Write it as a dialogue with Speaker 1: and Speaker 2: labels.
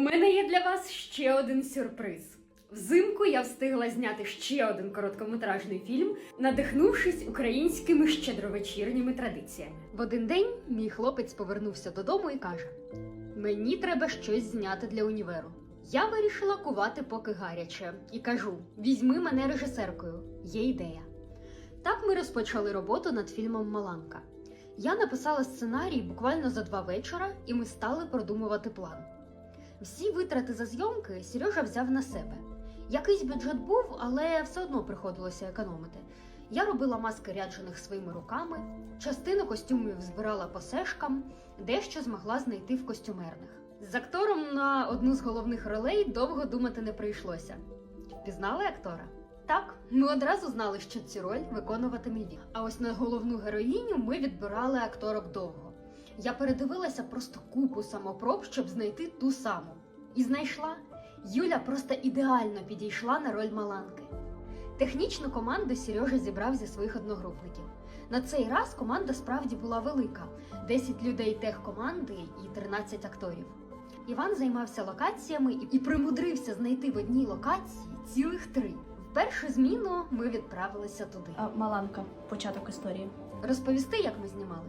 Speaker 1: мене є для вас ще один сюрприз. Взимку я встигла зняти ще один короткометражний фільм, надихнувшись українськими щедровечірніми традиціями. В один день мій хлопець повернувся додому і каже: Мені треба щось зняти для універу. Я вирішила кувати поки гаряче і кажу: візьми мене режисеркою, є ідея. Так ми розпочали роботу над фільмом Маланка. Я написала сценарій буквально за два вечора, і ми стали продумувати план. Всі витрати за зйомки Сережа взяв на себе. Якийсь бюджет був, але все одно приходилося економити. Я робила маски ряджених своїми руками, частину костюмів збирала по сешкам, дещо змогла знайти в костюмерних. З актором на одну з головних ролей довго думати не прийшлося. Впізнали актора? Так, ми одразу знали, що цю роль виконуватиме він. А ось на головну героїню ми відбирали акторок довго. Я передивилася просто купу самопроб, щоб знайти ту саму. І знайшла. Юля просто ідеально підійшла на роль Маланки. Технічну команду Сережа зібрав зі своїх одногрупників. На цей раз команда справді була велика: 10 людей техкоманди і 13 акторів. Іван займався локаціями і- примудрився знайти в одній локації цілих три. В першу зміну ми відправилися туди.
Speaker 2: А, Маланка, початок історії.
Speaker 1: Розповісти, як ми знімали.